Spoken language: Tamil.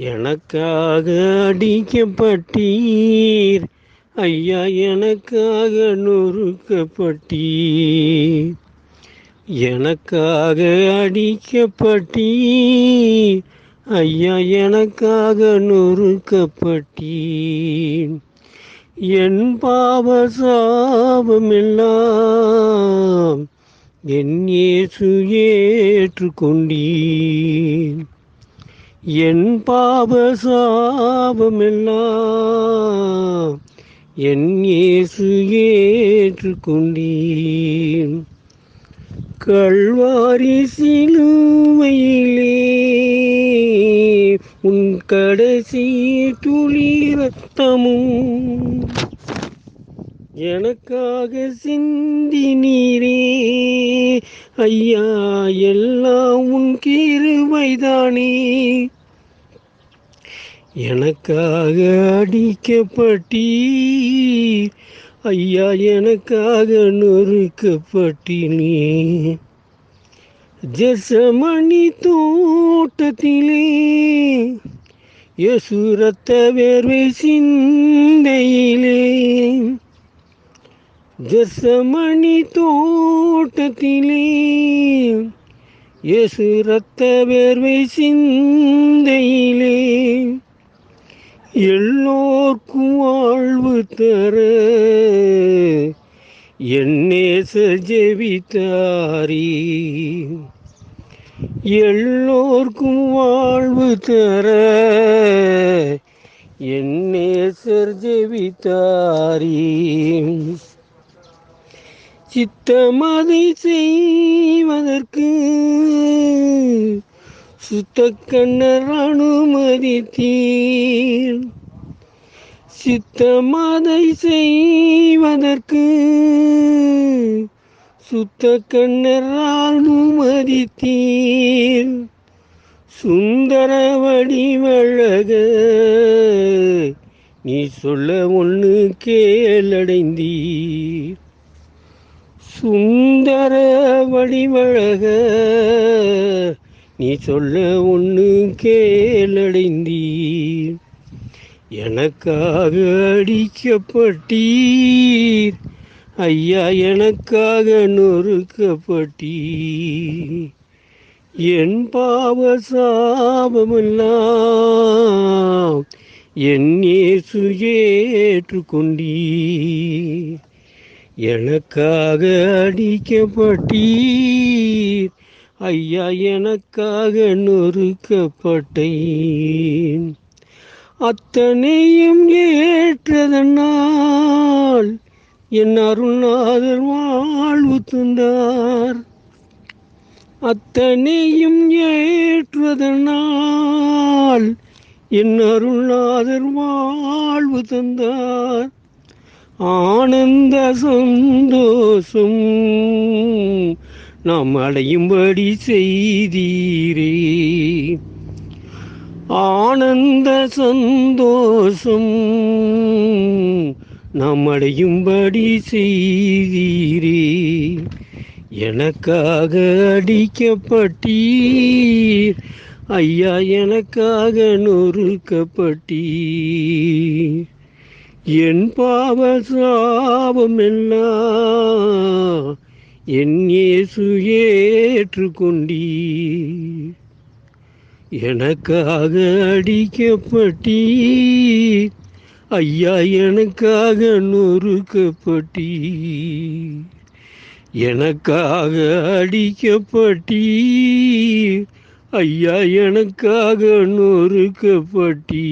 எனக்காக அடிக்கப்பட்டீர். ஐயா எனக்காக நொறுக்கப்பட்டீர். எனக்காக அடிக்கப்பட்டீர். ஐயா எனக்காக நொறுக்கப்பட்டீர். என் பாவ சாபமெல்லாம் என் இயேசு ஏற்றுக்கொண்டீர். என் பாவ சாபமெல்லாம் என் இயேசு ஏற்றுக்கொண்டீர். கல்வாரி சிலுவையிலே உன் கடைசி துளி ரத்தமும் எனக்காக சிந்தி நீரே. ஐயா எல்லாம் உன் கிருபைதானே. எனக்காக அடிக்கப்பட்டீர். ஐயா எனக்காக நொறுக்கப்பட்டினே ஜெசமணி தோட்டத்திலே யசுரத்த வேர்வை சிந்தையிலே. ஜெசமணி தோட்டத்திலே இயேசு ரத்த வேர்வை சிந்தையிலே எல்லோர்க்கும் வாழ்வு தர என்னேச ஜெபித்தாரி எல்லோர்க்கும் வாழ்வு தர என்னேசர் ஜெபித்தாரி சித்தமதை செய்வதற்கு சுத்த கண்ணர் அனுமதித்தீர் சித்தமதை செய்வதற்கு சுத்த கண்ணர் அனுமதித்தீர் சுந்தர வடிவழக நீ சொல்ல ஒன்று கேளடைந்தீர். சுந்தர வடிவழக. நீ சொல்ல ஒன்று கேளடைந்தீர். எனக்காக அடிக்கப்பட்டீர். ஐயா எனக்காக நொறுக்கப்பட்டீர். என் பாவ சாபமெல்லாம் என் இயேசு ஏற்றுக்கொண்டீர். எனக்காக அடிக்கப்பட்டீர். ஐயா எனக்காக நொறுக்கப்பட்டேன் அத்தனையும் ஏற்றதனால் என் அருள்நாதர் வாழ்வு தந்தார். அத்தனையும் ஏற்றுவதனால் என் அருள்நாதர் வாழ்வு தந்தார். ஆனந்த சந்தோஷம் நாம் அடையும்படி செய்தீரே. ஆனந்த சந்தோஷம் நாம் அடையும்படி செய்தீரே. எனக்காக அடிக்கப்பட்டீர். ஐயா எனக்காக நொறுக்கப்பட்டீர். என் பாவ சாபம் எல்லாம் என் இயேசு எனக்காக அடிக்கப்பட்டி ஐயா எனக்காக நொறுக்கப்பட்டி எனக்காக அடிக்கப்பட்டி ஐயா எனக்காக நொறுக்கப்பட்டி